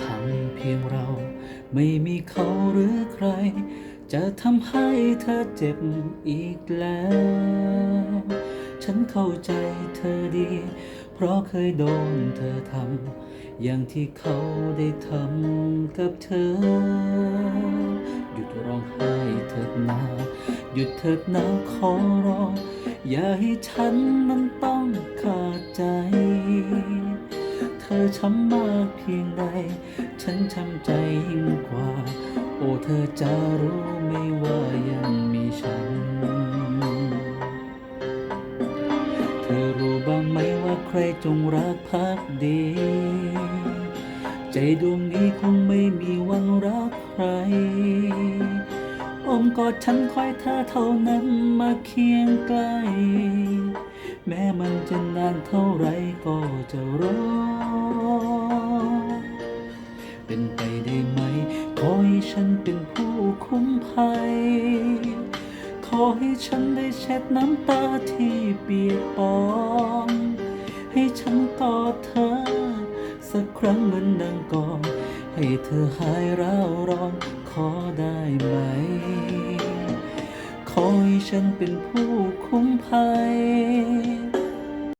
พังเพียงเรา ไม่มีเขาหรือใคร จะทำให้เธอเจ็บอีกแล้ว ฉันเข้าใจเธอดี เพราะเคยโดนเธอทำอย่างที่เขาได้ทำกับเธอ หยุดร้องไห้เถิดนาหยุดเถิดนาขอร้อง อย่าให้ฉันนั้นต้องขาดใจ อช้ำมากเพียงใด ฉันช้ำใจยิ่งกว่า โอ้เธอจะรู้ไหม่ว่ายังมีฉัน เธอรู้บ้างไหมว่าใครจงรักภักดี ใจดวงนี้คงไม่มีวันรักใครอ้อมกอดฉันคอยเธอเท่านั้นมาเคียงใกล้ แม้มันจะนานเท่าไรก็จะรอ เป็นไปได้ไหม ขอให้ฉันเป็นผู้คุ้มภัย ขอให้ฉันได้เช็ดน้ำตาที่เปียกปอนให้ฉันกอดเธอ สักครั้งเหมือนดังก่อนให้เธอหายร้าวร้อนขอได้ไหม ขอให้ฉันเป็นผู้คุ้มภัย